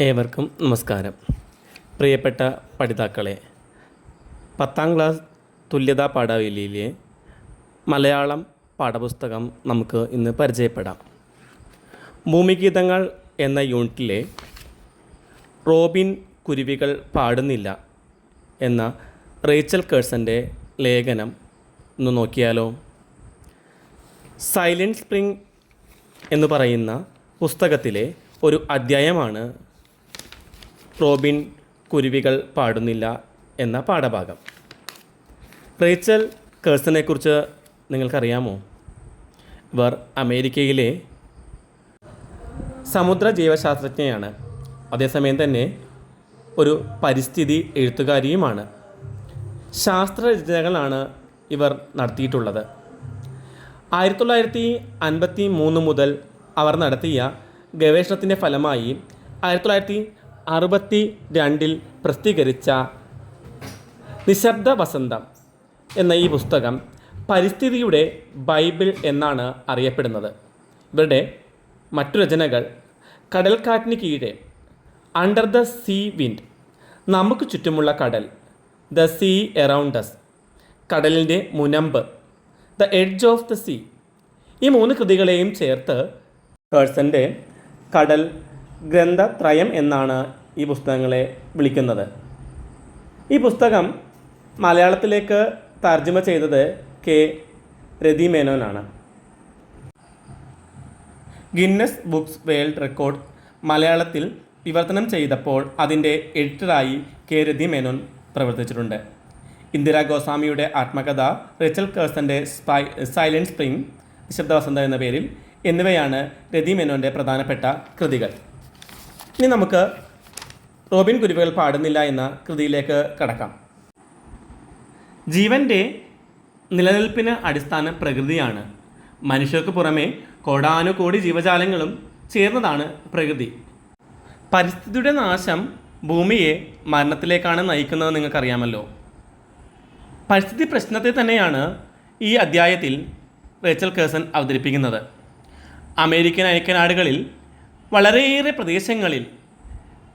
ഏവർക്കും നമസ്കാരം. പ്രിയപ്പെട്ട പഠിതാക്കളെ പത്താം ക്ലാസ് തുല്യതാ പാഠാവലിയിലെ മലയാളം പാഠപുസ്തകം നമുക്ക് ഇന്ന് പരിചയപ്പെടാം. ഭൂമിഗീതങ്ങൾ എന്ന യൂണിറ്റിലെ റോബിൻ കുരുവികൾ പാടുന്നില്ല എന്ന റേച്ചൽ കേഴ്സന്റെ ലേഖനം ഒന്ന് നോക്കിയാലോ? സൈലന്റ് സ്പ്രിംഗ് എന്ന് പറയുന്ന പുസ്തകത്തിലെ ഒരു അധ്യായമാണ് റോബിൻ കുരുവികൾ പാടുന്നില്ല എന്ന പാഠഭാഗം. റേച്ചൽ കേഴ്സനെക്കുറിച്ച് നിങ്ങൾക്കറിയാമോ? ഇവർ അമേരിക്കയിലെ സമുദ്ര ജീവശാസ്ത്രജ്ഞയാണ് അതേസമയം തന്നെ ഒരു പരിസ്ഥിതി എഴുത്തുകാരിയുമാണ്. ശാസ്ത്രരചനകളാണ് ഇവർ നടത്തിയിട്ടുള്ളത്. ആയിരത്തി തൊള്ളായിരത്തി അൻപത്തി മൂന്ന് മുതൽ അവർ നടത്തിയ ഗവേഷണത്തിന്റെ ഫലമായി ആയിരത്തി തൊള്ളായിരത്തി അറുപത്തി രണ്ടിൽ പ്രസിദ്ധീകരിച്ച നിശബ്ദ വസന്തം എന്ന ഈ പുസ്തകം പരിസ്ഥിതിയുടെ ബൈബിൾ എന്നാണ് അറിയപ്പെടുന്നത്. ഇവരുടെ മറ്റു രചനകൾ കടൽക്കാറ്റിന് കീഴെ അണ്ടർ ദ സീ വിൻഡ് നമുക്ക് ചുറ്റുമുള്ള കടൽ ദ സീ എറൗണ്ട് us കടലിന്റെ മുനമ്പ് the edge of the sea ഈ മൂന്ന് കൃതികളെയും ചേർത്ത് പേഴ്സന്റെ കടൽ ഗ്രന്ഥത്രയം എന്നാണ് ഈ പുസ്തകങ്ങളെ വിളിക്കുന്നത്. ഈ പുസ്തകം മലയാളത്തിലേക്ക് തർജമ ചെയ്തത് കെ രതി മേനോനാണ് ഗിന്നസ് ബുക്സ് വേൾഡ് റെക്കോർഡ് മലയാളത്തിൽ വിവർത്തനം ചെയ്തപ്പോൾ അതിന്റെ എഡിറ്ററായി കെ രതി മേനോൻ പ്രവർത്തിച്ചിട്ടുണ്ട്. ഇന്ദിരാ ഗോസ്വാമിയുടെ ആത്മകഥ റിച്ചൽ കേഴ്സന്റെ സ്പൈ സൈലന്റ് സ്പ്രിംഗ് നിശബ്ദവസന്ത എന്ന പേരിൽ എന്നിവയാണ് രതി മേനോന്റെ പ്രധാനപ്പെട്ട കൃതികൾ. ഇനി നമുക്ക് റോബിൻ കുരുവികൾ പാടുന്നില്ല എന്ന കൃതിയിലേക്ക് കടക്കാം. ജീവന്റെ നിലനിൽപ്പിന് അടിസ്ഥാന പ്രകൃതിയാണ്. മനുഷ്യർക്ക് പുറമെ കോടാനുകോടി ജീവജാലങ്ങളും ചേർന്നതാണ് പ്രകൃതി. പരിസ്ഥിതിയുടെ നാശം ഭൂമിയെ മരണത്തിലേക്കാണ് നയിക്കുന്നത് നിങ്ങൾക്കറിയാമല്ലോ. പരിസ്ഥിതി പ്രശ്നത്തെ തന്നെയാണ് ഈ അധ്യായത്തിൽ റേച്ചൽ കേസൻ അവതരിപ്പിക്കുന്നത്. അമേരിക്കൻ ഐക്യനാടുകളിൽ വളരെയേറെ പ്രദേശങ്ങളിൽ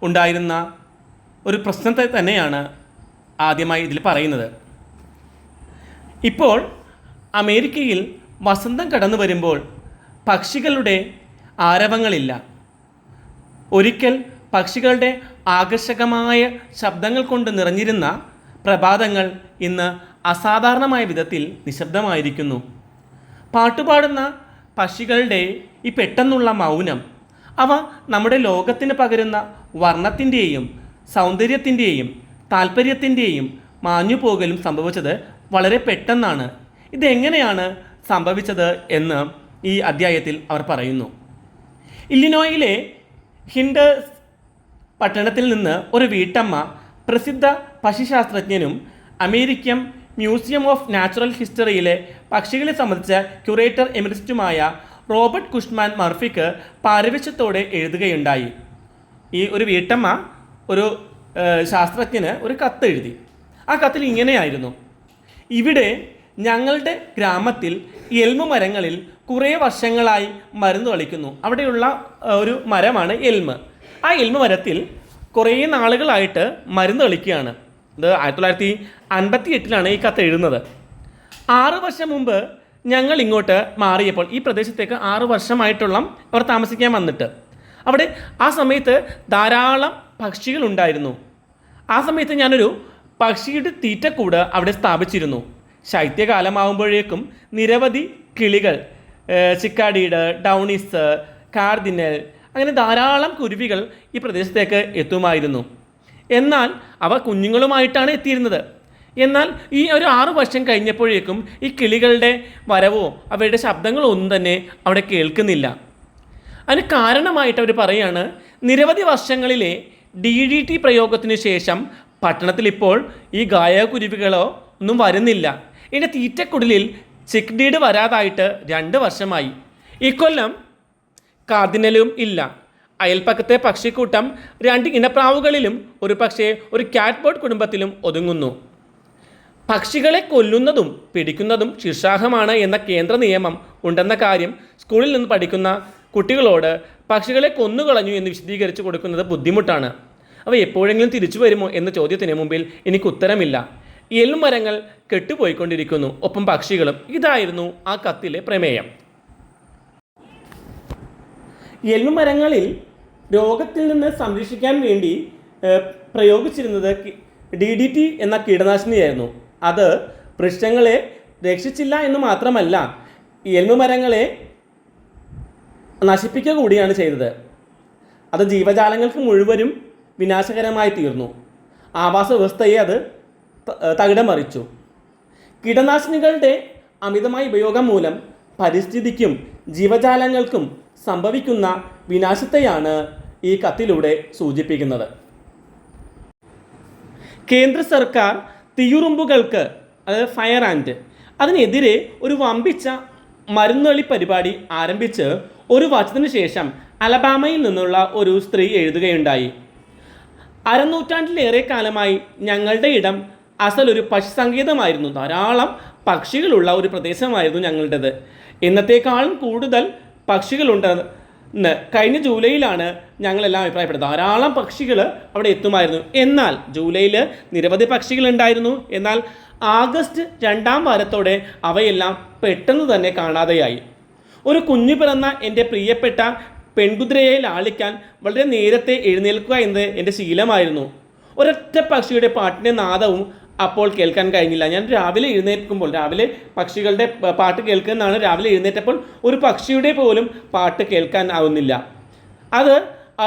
ഉണ്ടായിരുന്ന ഒരു പ്രശ്നത്തെ തന്നെയാണ് ആദ്യമായി ഇതിൽ പറയുന്നത്. ഇപ്പോൾ അമേരിക്കയിൽ വസന്തം കടന്നു വരുമ്പോൾ പക്ഷികളുടെ ആരവങ്ങളില്ല. ഒരിക്കൽ പക്ഷികളുടെ ആകർഷകമായ ശബ്ദങ്ങൾ കൊണ്ട് നിറഞ്ഞിരുന്ന പ്രഭാതങ്ങൾ ഇന്ന് അസാധാരണമായ വിധത്തിൽ നിശബ്ദമായിരിക്കുന്നു. പാട്ടുപാടുന്ന പക്ഷികളുടെ ഈ പെട്ടെന്നുള്ള മൗനം അവ നമ്മുടെ ലോകത്തിന് പകരുന്ന വർണത്തിന്റെയും സൗന്ദര്യത്തിന്റെയും താല്പര്യത്തിന്റെയും മാഞ്ഞുപോകലും സംഭവിച്ചത് വളരെ പെട്ടെന്നാണ്. ഇതെങ്ങനെയാണ് സംഭവിച്ചത് എന്ന് ഈ അധ്യായത്തിൽ അവർ പറയുന്നു. ഇല്ലിനോയിലെ ഹിൻഡേഴ്സ് പട്ടണത്തിൽ നിന്ന് ഒരു വീട്ടമ്മ പ്രസിദ്ധ പക്ഷിശാസ്ത്രജ്ഞനും അമേരിക്കൻ മ്യൂസിയം ഓഫ് നാച്ചുറൽ ഹിസ്റ്ററിയിലെ പക്ഷികളെ സംബന്ധിച്ച ക്യൂറേറ്റർ എമിറിസ്റ്റുമായ റോബർട്ട് കുഷ്മാൻ മർഫിക്ക് പാരവശ്യത്തോടെ എഴുതുകയുണ്ടായി. ഈ ഒരു വീട്ടമ്മ ഒരു ശാസ്ത്രജ്ഞന് ഒരു കത്ത് എഴുതി. ആ കത്തിൽ ഇങ്ങനെയായിരുന്നു. ഇവിടെ ഞങ്ങളുടെ ഗ്രാമത്തിൽ എൽമ മരങ്ങളിൽ കുറേ വർഷങ്ങളായി മരുന്ന് കളിക്കുന്നു അവിടെയുള്ള ഒരു മരമാണ് എൽമ്. ആ എൽമ മരത്തിൽ കുറേ നാളുകളായിട്ട് മരുന്ന് കളിക്കുകയാണ് ഇത് ആയിരത്തി തൊള്ളായിരത്തി അൻപത്തി എട്ടിലാണ് ഈ കത്ത് എഴുതുന്നത്. ആറ് വർഷം മുമ്പ് ഞങ്ങൾ ഇങ്ങോട്ട് മാറിയപ്പോൾ ഈ പ്രദേശത്തേക്ക് ആറു വർഷമായിട്ടുള്ള അവർ താമസിക്കാൻ വന്നിട്ട്. അവിടെ ആ സമയത്ത് ധാരാളം പക്ഷികൾ ഉണ്ടായിരുന്നു ആ സമയത്ത് ഞാനൊരു പക്ഷിയുടെ തീറ്റക്കൂട് അവിടെ സ്ഥാപിച്ചിരുന്നു. ശൈത്യകാലമാകുമ്പോഴേക്കും നിരവധി കിളികൾ ചിക്കാടീട് ഡൗണിസ് കാർദിനൽ അങ്ങനെ ധാരാളം കുരുവികൾ ഈ പ്രദേശത്തേക്ക് എത്തുമായിരുന്നു. എന്നാൽ അവ കുഞ്ഞുങ്ങളുമായിട്ടാണ് എത്തിയിരുന്നത്. എന്നാൽ ഈ ഒരു ആറു വർഷം കഴിഞ്ഞപ്പോഴേക്കും ഈ കിളികളുടെ വരവോ അവരുടെ ശബ്ദങ്ങളോ ഒന്നും തന്നെ അവിടെ കേൾക്കുന്നില്ല. അതിന് കാരണമായിട്ട് അവർ പറയുകയാണ് നിരവധി വർഷങ്ങളിലെ ഡി ഡി ടി പ്രയോഗത്തിന് ശേഷം പട്ടണത്തിൽ ഇപ്പോൾ ഈ ഗായകുരുവികളോ ഒന്നും വരുന്നില്ല. ഇതിന്റെ തീറ്റക്കുടലിൽ ചിക്ഡീഡ് വരാതായിട്ട് രണ്ട് വർഷമായി. ഇക്കൊല്ലം കാർദിനലും ഇല്ല. അയൽപ്പക്കത്തെ പക്ഷിക്കൂട്ടം രണ്ട് ഇനപ്രാവുകളിലും ഒരു പക്ഷേ ഒരു കാറ്റ്ബോർഡ് കുടുംബത്തിലും ഒതുങ്ങുന്നു. പക്ഷികളെ കൊല്ലുന്നതും പിടിക്കുന്നതും ശിർഷാഹമാണ് എന്ന കേന്ദ്ര നിയമം ഉണ്ടെന്ന കാര്യം സ്കൂളിൽ നിന്ന് പഠിക്കുന്ന കുട്ടികളോട് പക്ഷികളെ കൊന്നുകളഞ്ഞു എന്ന് വിശദീകരിച്ചു കൊടുക്കുന്നത് ബുദ്ധിമുട്ടാണ്. അവ എപ്പോഴെങ്കിലും തിരിച്ചു വരുമോ എന്ന ചോദ്യത്തിന് മുമ്പിൽ എനിക്ക് ഉത്തരമില്ല. എൽമരങ്ങൾ കെട്ടുപോയിക്കൊണ്ടിരിക്കുന്നു. ഒപ്പം പക്ഷികളും. ഇതായിരുന്നു ആ കത്തിലെ പ്രമേയം. എൽമരങ്ങളിൽ രോഗത്തിൽ നിന്ന് സംരക്ഷിക്കാൻ വേണ്ടി പ്രയോഗിച്ചിരുന്നത് ഡി ഡി ടി എന്ന കീടനാശിനിയായിരുന്നു. അത് വൃക്ഷങ്ങളെ രക്ഷിച്ചില്ല എന്ന് മാത്രമല്ല എല്ലുമരങ്ങളെ നശിപ്പിക്കുക കൂടിയാണ് ചെയ്തത്. അത് ജീവജാലങ്ങൾക്ക് മുഴുവനും വിനാശകരമായി തീർന്നു. ആവാസ വ്യവസ്ഥയെ അത് തകിടം മറിച്ചു കീടനാശിനികളുടെ അമിതമായ ഉപയോഗം മൂലം പരിസ്ഥിതിക്കും ജീവജാലങ്ങൾക്കും സംഭവിക്കുന്ന വിനാശത്തെയാണ് ഈ കത്തിലൂടെ സൂചിപ്പിക്കുന്നത്. കേന്ദ്ര സർക്കാർ തീയുറുമ്പുകൾക്ക് അതായത് ഫയർ ആൻഡ് അതിനെതിരെ ഒരു വമ്പിച്ച മരുന്നൊളി പരിപാടി ആരംഭിച്ച് ഒരു വർഷത്തിന് ശേഷം അലബാമയിൽ നിന്നുള്ള ഒരു സ്ത്രീ എഴുതുകയുണ്ടായി. അരനൂറ്റാണ്ടിലേറെ കാലമായി ഞങ്ങളുടെ ഇടം അസലൊരു സംഗീതമായിരുന്നു ധാരാളം പക്ഷികളുള്ള ഒരു പ്രദേശമായിരുന്നു ഞങ്ങളുടേത്. ഇന്നത്തേക്കാളും കൂടുതൽ പക്ഷികളുണ്ടെന്ന് കഴിഞ്ഞ ജൂലൈയിലാണ് ഞങ്ങളെല്ലാം അഭിപ്രായപ്പെട്ടത് ധാരാളം പക്ഷികൾ അവിടെ എത്തുമായിരുന്നു. എന്നാൽ ജൂലൈയിൽ നിരവധി പക്ഷികൾ ഉണ്ടായിരുന്നു എന്നാൽ ആഗസ്റ്റ് രണ്ടാം വാരത്തോടെ അവയെല്ലാം പെട്ടെന്ന് തന്നെ കാണാതെയായി. ഒരു കുഞ്ഞു പിറന്ന എന്റെ പ്രിയപ്പെട്ട പെൺകുതിരയെ ലാളിക്കാൻ വളരെ നേരത്തെ എഴുന്നേൽക്കുക എന്നത് എന്റെ ശീലമായിരുന്നു. ഒരൊറ്റ പക്ഷിയുടെ പാട്ടിന്റെ നാദവും അപ്പോൾ കേൾക്കാൻ കഴിഞ്ഞില്ല. ഞാൻ രാവിലെ എഴുന്നേൽക്കുമ്പോൾ രാവിലെ പക്ഷികളുടെ പാട്ട് കേൾക്കുന്നതാണ് രാവിലെ എഴുന്നേറ്റപ്പോൾ ഒരു പക്ഷിയുടെ പോലും പാട്ട് കേൾക്കാൻ ആവുന്നില്ല. അത്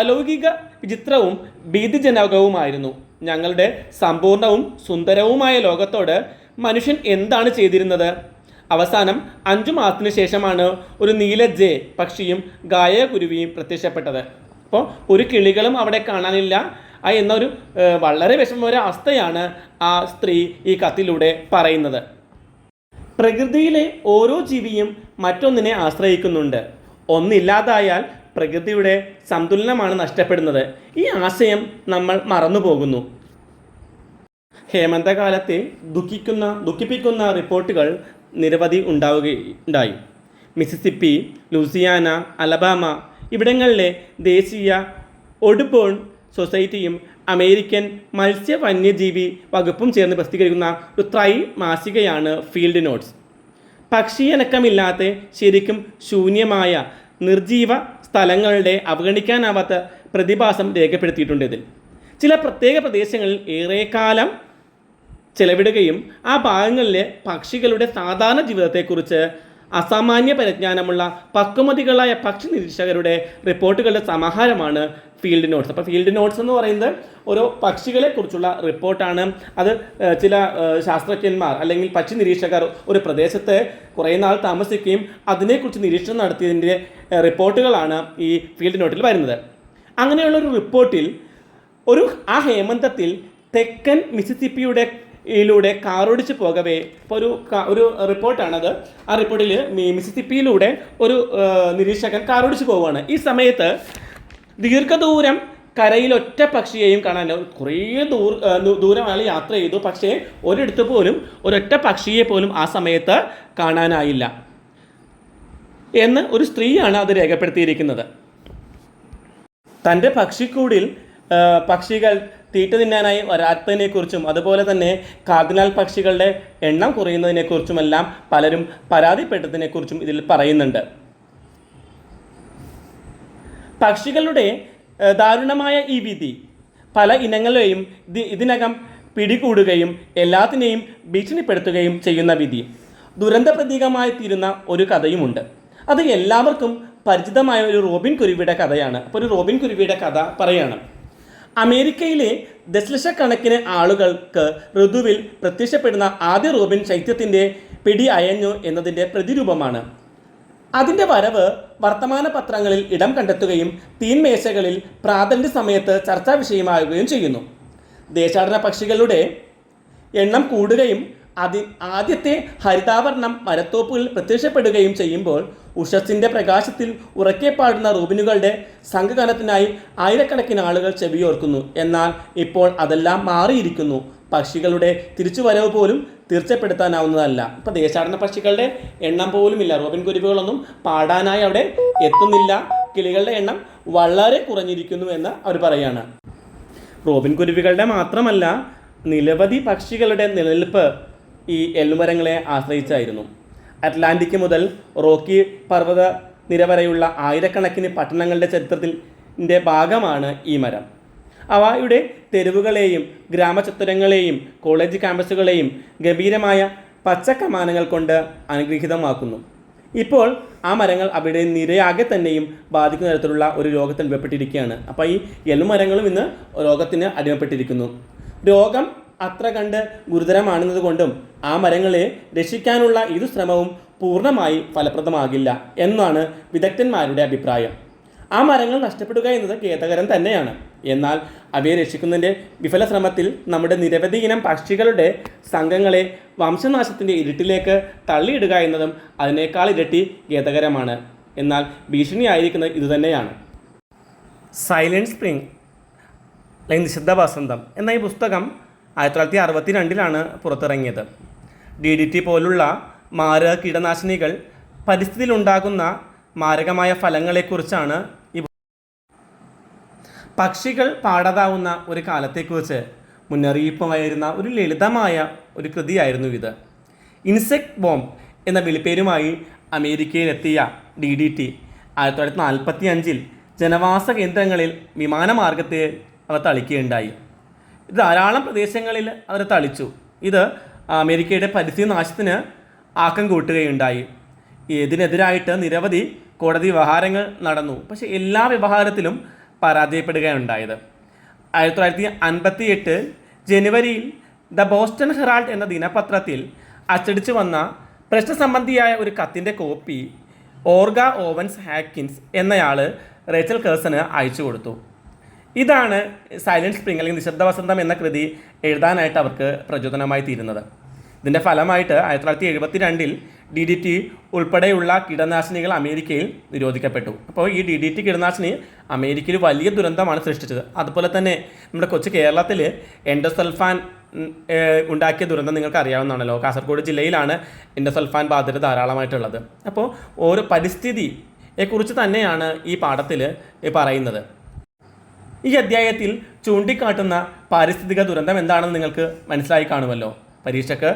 അലൗകിക വിചിത്രവും ഭീതിജനകവുമായിരുന്നു. ഞങ്ങളുടെ സമ്പൂർണവും സുന്ദരവുമായ ലോകത്തോട് മനുഷ്യൻ എന്താണ് ചെയ്തിരുന്നത്? അവസാനം അഞ്ചു മാസത്തിന് ശേഷമാണ് ഒരു നീല ജെ പക്ഷിയും ഗായകുരുവിയും പ്രത്യക്ഷപ്പെട്ടത്. അപ്പോൾ ഒരു കിളികളും അവിടെ കാണാനില്ല. ആ എന്നൊരു വളരെ വിഷമമായ അവസ്ഥയാണ് ആ സ്ത്രീ ഈ കത്തിലൂടെ പറയുന്നത്. പ്രകൃതിയിലെ ഓരോ ജീവിയും മറ്റൊന്നിനെ ആശ്രയിക്കുന്നുണ്ട്. ഒന്നില്ലാതായാൽ പ്രകൃതിയുടെ സന്തുലനമാണ് നഷ്ടപ്പെടുന്നത്. ഈ ആശയം നമ്മൾ മറന്നുപോകുന്നു. ഹേമന്തകാലത്തെ ദുഃഖിക്കുന്ന ദുഃഖിപ്പിക്കുന്ന റിപ്പോർട്ടുകൾ നിരവധി ഉണ്ടാവുകയുണ്ടായി മിസിസിപ്പി ലൂസിയാന അലബാമ ഇവിടങ്ങളിലെ ദേശീയ ഒഡുബോൺ സൊസൈറ്റിയും അമേരിക്കൻ മത്സ്യ വന്യജീവി വകുപ്പും ചേർന്ന് പ്രസിദ്ധീകരിക്കുന്ന ഒരു ത്രൈ മാസികയാണ് ഫീൽഡ് നോട്ട്സ്. പക്ഷിയനക്കമില്ലാത്ത ശരിക്കും ശൂന്യമായ നിർജീവ സ്ഥലങ്ങളുടെ അവഗണിക്കാനാവാത്ത പ്രതിഭാസം രേഖപ്പെടുത്തിയിട്ടുണ്ട് ഇതിൽ. ചില പ്രത്യേക പ്രദേശങ്ങളിൽ ഏറെക്കാലം ചെലവിടുകയും ആ ഭാഗങ്ങളിലെ പക്ഷികളുടെ സാധാരണ ജീവിതത്തെക്കുറിച്ച് അസാമാന്യ പരിജ്ഞാനമുള്ള പക്വമതികളായ പക്ഷി നിരീക്ഷകരുടെ റിപ്പോർട്ടുകളുടെ സമാഹാരമാണ് ഫീൽഡ് നോട്ട്സ്. അപ്പോൾ ഫീൽഡ് നോട്ട്സ് എന്ന് പറയുന്നത് ഓരോ പക്ഷികളെക്കുറിച്ചുള്ള റിപ്പോർട്ടാണ്. അത് ചില ശാസ്ത്രജ്ഞന്മാർ അല്ലെങ്കിൽ പക്ഷി നിരീക്ഷകർ ഒരു പ്രദേശത്ത് കുറേ നാൾ താമസിക്കുകയും അതിനെക്കുറിച്ച് നിരീക്ഷണം നടത്തിയതിന്റെ റിപ്പോർട്ടുകളാണ് ഈ ഫീൽഡ് നോട്ടിൽ വരുന്നത്. അങ്ങനെയുള്ള ഒരു റിപ്പോർട്ടിൽ ഒരു ആ ഹേമന്തത്തിൽ തെക്കൻ മിസിസിപ്പിയുടെ യിലൂടെ കാറോടിച്ച് പോകവേ ഇപ്പോൾ ഒരു ഒരു റിപ്പോർട്ടാണത്. ആ റിപ്പോർട്ടിൽ മിസിസിപ്പിയിലൂടെ ഒരു നിരീക്ഷകൻ കാറോടിച്ച് പോവുകയാണ്. ഈ സമയത്ത് ദീർഘദൂരം കരയിൽ ഒറ്റ പക്ഷിയെയും കാണാൻ കുറേ ദൂർ ദൂരം അയാൾ യാത്ര ചെയ്തു. പക്ഷേ ഒരിടത്ത് പോലും ഒരൊറ്റ പക്ഷിയെ പോലും ആ സമയത്ത് കാണാനായില്ല. എന്ന് ഒരു സ്ത്രീയാണ് അത് രേഖപ്പെടുത്തിയിരിക്കുന്നത്. തന്റെ പക്ഷിക്കൂടിൽ പക്ഷികൾ തീറ്റ തിന്നാനായി വരാത്തതിനെക്കുറിച്ചും അതുപോലെ തന്നെ കാർദിനാൽ പക്ഷികളുടെ എണ്ണം കുറയുന്നതിനെക്കുറിച്ചുമെല്ലാം പലരും പരാതിപ്പെട്ടതിനെക്കുറിച്ചും ഇതിൽ പറയുന്നുണ്ട്. പക്ഷികളുടെ ദാരുണമായ ഈ വിധി. പല ഇനങ്ങളെയും ഇത് ഇതിനകം പിടികൂടുകയും എല്ലാത്തിനെയും ഭീഷണിപ്പെടുത്തുകയും ചെയ്യുന്ന വിധി. ദുരന്ത പ്രതീകമായി തീരുന്ന ഒരു കഥയുമുണ്ട്. അത് എല്ലാവർക്കും പരിചിതമായ ഒരു റോബിൻ കുരുവിയുടെ കഥയാണ്. അപ്പോൾ ഒരു റോബിൻ കുരുവിയുടെ കഥ പറയാണ്. അമേരിക്കയിലെ ദശലക്ഷക്കണക്കിന് ആളുകൾക്ക് ഋതുവിൽ പ്രത്യക്ഷപ്പെടുന്ന ആദ്യ റോബിൻ ശൈത്യത്തിന്റെ പിടി അയഞ്ഞു എന്നതിന്റെ പ്രതിരൂപമാണ്. അതിന്റെ വരവ് വർത്തമാന പത്രങ്ങളിൽ ഇടം കണ്ടെത്തുകയും തീൻമേശകളിൽ പ്രാതലിന്റെ സമയത്ത് ചർച്ചാ വിഷയമാകുകയും ചെയ്യുന്നു. ദേശാടന പക്ഷികളുടെ എണ്ണം കൂടുകയും അതി ആദ്യത്തെ ഹരിതാവർണം മരത്തോപ്പുകളിൽ പ്രത്യക്ഷപ്പെടുകയും ചെയ്യുമ്പോൾ ഉഷസ്സിന്റെ പ്രകാശത്തിൽ ഉറക്കെ പാടുന്ന റൂബിനുകളുടെ സംഘകാലത്തിനായി ആയിരക്കണക്കിന് ആളുകൾ ചെവിയോർക്കുന്നു. എന്നാൽ ഇപ്പോൾ അതെല്ലാം മാറിയിരിക്കുന്നു. പക്ഷികളുടെ തിരിച്ചുവരവ് പോലും തീർച്ചപ്പെടുത്താനാവുന്നതല്ല. ഇപ്പോൾ ദേശാടന പക്ഷികളുടെ എണ്ണം പോലും ഇല്ല റോബിൻ കുരുവികളൊന്നും പാടാനായി അവിടെ എത്തുന്നില്ല. കിളികളുടെ എണ്ണം വളരെ കുറഞ്ഞിരിക്കുന്നു എന്ന് അവർ പറയുകയാണ് റോബിൻ കുരുവികളുടെ മാത്രമല്ല നിരവധി പക്ഷികളുടെ നിലനിൽപ്പ് ഈ എല്ലുമരങ്ങളെ ആശ്രയിച്ചായിരുന്നു. അറ്റ്ലാന്റിക് മുതൽ റോക്കി പർവത നിര വരെയുള്ള ആയിരക്കണക്കിന് പട്ടണങ്ങളുടെ ചരിത്രത്തിന്റെ ഭാഗമാണ് ഈ മരം. അവയുടെ തെരുവുകളെയും ഗ്രാമചത്വരങ്ങളെയും കോളേജ് ക്യാമ്പസുകളെയും ഗംഭീരമായ പച്ചക്കമാനങ്ങൾ കൊണ്ട് അനുഗ്രഹീതമാക്കുന്നു. ഇപ്പോൾ ആ മരങ്ങൾ അവിടെ നിരയാകെ തന്നെയും ബാധിക്കുന്ന തരത്തിലുള്ള ഒരു രോഗത്തിൽ അടിമപ്പെട്ടിരിക്കുകയാണ് അപ്പോൾ ഈ എല്ലുമരങ്ങളും ഇന്ന് രോഗത്തിന് അടിമപ്പെട്ടിരിക്കുന്നു. രോഗം അത്ര കണ്ട് ഗുരുതരമാണെന്നതുകൊണ്ടും ആ മരങ്ങളെ രക്ഷിക്കാനുള്ള ഇരു ശ്രമവും പൂർണമായി ഫലപ്രദമാകില്ല എന്നാണ് വിദഗ്ധന്മാരുടെ അഭിപ്രായം. ആ മരങ്ങൾ നഷ്ടപ്പെടുക എന്നത് ഖേദകരം തന്നെയാണ്. എന്നാൽ അവയെ രക്ഷിക്കുന്നതിന്റെ വിഫല ശ്രമത്തിൽ നമ്മുടെ നിരവധി ഇനം പക്ഷികളുടെ സംഘങ്ങളെ വംശനാശത്തിന്റെ ഇരുട്ടിലേക്ക് തള്ളിയിടുക എന്നതും അതിനേക്കാൾ ഇരട്ടി ഖേദകരമാണ്. എന്നാൽ ഭീഷണിയായിരിക്കുന്നത് ഇതുതന്നെയാണ് സൈലന്റ് സ്പ്രിംഗ് അല്ലെങ്കിൽ നിശബ്ദ വസന്തം എന്ന ഈ പുസ്തകം ആയിരത്തി തൊള്ളായിരത്തി അറുപത്തി രണ്ടിലാണ് പുറത്തിറങ്ങിയത്. ഡി ഡി ടി പോലുള്ള മാരക കീടനാശിനികൾ പരിസ്ഥിതിയിലുണ്ടാകുന്ന മാരകമായ ഫലങ്ങളെക്കുറിച്ചാണ് ഈ പക്ഷികൾ പാടാതാവുന്ന ഒരു കാലത്തെക്കുറിച്ച് മുന്നറിയിപ്പുമായിരുന്ന ഒരു ലളിതമായ ഒരു കൃതിയായിരുന്നു ഇത്. ഇൻസെക്ട് ബോംബ് എന്ന വിളിപ്പേരുമായി അമേരിക്കയിലെത്തിയ ഡി ഡി ടി ആയിരത്തി തൊള്ളായിരത്തി നാൽപ്പത്തി അഞ്ചിൽ ജനവാസ കേന്ദ്രങ്ങളിൽ വിമാനമാർഗത്തെ അവർ തളിക്കുകയുണ്ടായി. ധാരാളം പ്രദേശങ്ങളിൽ അവർ തളിച്ചു. ഇത് അമേരിക്കയുടെ പരിസ്ഥിതി നാശത്തിന് ആക്കം കൂട്ടുകയുണ്ടായി. ഇതിനെതിരായിട്ട് നിരവധി കോടതി വ്യവഹാരങ്ങൾ നടന്നു. പക്ഷേ എല്ലാ വ്യവഹാരത്തിലും പരാജയപ്പെടുകയുണ്ടായത്. ആയിരത്തി തൊള്ളായിരത്തി അൻപത്തി എട്ട് ജനുവരിയിൽ ദ ബോസ്റ്റൺ ഹെറാൾഡ് എന്ന ദിനപത്രത്തിൽ അച്ചടിച്ചു വന്ന പ്രശ്നസംബന്ധിയായ ഒരു കത്തിന്റെ കോപ്പി ഓർഗ ഓവൻസ് ഹാക്കിൻസ് എന്നയാൾ റേച്ചൽ കേഴ്സന് അയച്ചു കൊടുത്തു. ഇതാണ് സൈലന്റ് സ്പ്രിംഗ് അല്ലെങ്കിൽ നിശബ്ദ വസന്തം എന്ന കൃതി എഴുതാനായിട്ട് അവർക്ക് പ്രചോദനമായി തീരുന്നത്. ഇതിന്റെ ഫലമായിട്ട് ആയിരത്തി തൊള്ളായിരത്തി എഴുപത്തി രണ്ടിൽ ഡി ഡി ടി ഉൾപ്പെടെയുള്ള കീടനാശിനികൾ അമേരിക്കയിൽ നിരോധിക്കപ്പെട്ടു. അപ്പോൾ ഈ ഡി ഡി ടി കീടനാശിനി അമേരിക്കയിൽ വലിയ ദുരന്തമാണ് സൃഷ്ടിച്ചത്. അതുപോലെ തന്നെ നമ്മുടെ കൊച്ചു കേരളത്തിൽ എൻഡോസൾഫാൻ ഉണ്ടാക്കിയ ദുരന്തം നിങ്ങൾക്ക് അറിയാവുന്നതാണല്ലോ. കാസർഗോഡ് ജില്ലയിലാണ് എൻഡോസൾഫാൻ ബാധ്യത ധാരാളമായിട്ടുള്ളത്. അപ്പോൾ ഓരോ പരിസ്ഥിതിയെക്കുറിച്ച് തന്നെയാണ് ഈ പാഠത്തിൽ പറയുന്നത്. ഈ അധ്യായത്തിൽ ചൂണ്ടിക്കാട്ടുന്ന പാരിസ്ഥിതിക ദുരന്തം എന്താണെന്ന് നിങ്ങൾക്ക് മനസ്സിലായി കാണുമല്ലോ. പരീക്ഷയ്ക്ക്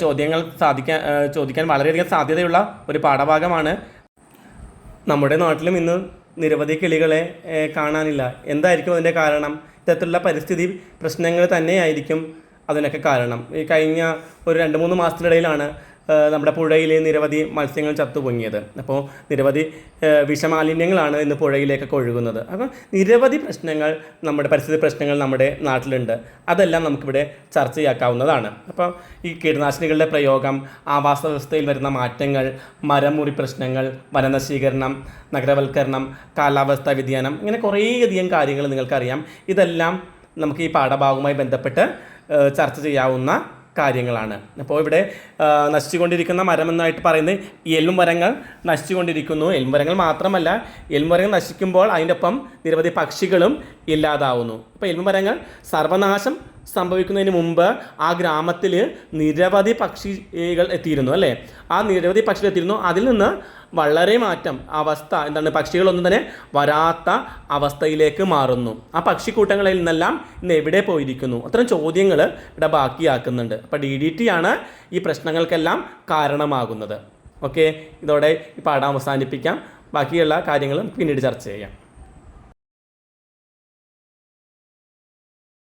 ചോദ്യങ്ങൾ സാധിക്കാൻ ചോദിക്കാൻ വളരെയധികം സാധ്യതയുള്ള ഒരു പാഠഭാഗമാണ്. നമ്മുടെ നാട്ടിലും ഇന്ന് നിരവധി കിളികളെ കാണാനില്ല. എന്തായിരിക്കും അതിന്റെ കാരണം? ഇത്തരത്തിലുള്ള പരിസ്ഥിതി പ്രശ്നങ്ങൾ തന്നെയായിരിക്കും അതിനൊക്കെ കാരണം. ഈ കഴിഞ്ഞ ഒരു രണ്ട് മൂന്ന് മാസത്തിനിടയിലാണ് നമ്മുടെ പുഴയിൽ നിരവധി മത്സ്യങ്ങൾ ചത്തുപൊങ്ങിയത്. അപ്പോൾ നിരവധി വിഷമാലിന്യങ്ങളാണ് ഇന്ന് പുഴയിലേക്കൊക്കെ ഒഴുകുന്നത്. അപ്പോൾ നിരവധി പ്രശ്നങ്ങൾ നമ്മുടെ പരിസ്ഥിതി പ്രശ്നങ്ങൾ നമ്മുടെ നാട്ടിലുണ്ട്. അതെല്ലാം നമുക്കിവിടെ ചർച്ചയാക്കാവുന്നതാണ് അപ്പോൾ ഈ കീടനാശിനികളുടെ പ്രയോഗം ആവാസ വ്യവസ്ഥയിൽ വരുന്ന മാറ്റങ്ങൾ മരമുറി പ്രശ്നങ്ങൾ വനനശീകരണം നഗരവൽക്കരണം കാലാവസ്ഥാ വ്യതിയാനം ഇങ്ങനെ കുറേയധികം കാര്യങ്ങൾ നിങ്ങൾക്കറിയാം. ഇതെല്ലാം നമുക്ക് ഈ പാഠഭാഗവുമായി ബന്ധപ്പെട്ട് ചർച്ച ചെയ്യാവുന്ന കാര്യങ്ങളാണ്. അപ്പോൾ ഇവിടെ നശിച്ചുകൊണ്ടിരിക്കുന്ന മരം എന്നായിട്ട് പറയുന്നത് എല്ലും മരങ്ങൾ നശിച്ചുകൊണ്ടിരിക്കുന്നു. എൽമരങ്ങൾ മാത്രമല്ല എൽമരങ്ങൾ നശിക്കുമ്പോൾ അതിന്റെ ഒപ്പം നിരവധി പക്ഷികളും ഇല്ലാതാവുന്നു. അപ്പോൾ എൽമരങ്ങൾ സർവനാശം സംഭവിക്കുന്നതിന് മുമ്പ് ആ ഗ്രാമത്തിൽ നിരവധി പക്ഷികൾ എത്തിയിരുന്നു അല്ലേ? ആ നിരവധി പക്ഷികൾ എത്തിയിരുന്നു. അതിൽ നിന്ന് വളരെ മാറ്റം അവസ്ഥ എന്താണ്? പക്ഷികളൊന്നും തന്നെ വരാത്ത അവസ്ഥയിലേക്ക് മാറുന്നു. ആ പക്ഷിക്കൂട്ടങ്ങളിൽ നിന്നെല്ലാം ഇന്ന് എവിടെ പോയിരിക്കുന്നു? അത്തരം ചോദ്യങ്ങൾ ഇവിടെ ബാക്കിയാക്കുന്നുണ്ട്. അപ്പോൾ ഡി ഡി ടി ആണ് ഈ പ്രശ്നങ്ങൾക്കെല്ലാം കാരണമാകുന്നത്. ഓക്കെ? ഇതോടെ ഈ പാഠം അവസാനിപ്പിക്കാം. ബാക്കിയുള്ള കാര്യങ്ങളും പിന്നീട് ചർച്ച ചെയ്യാം.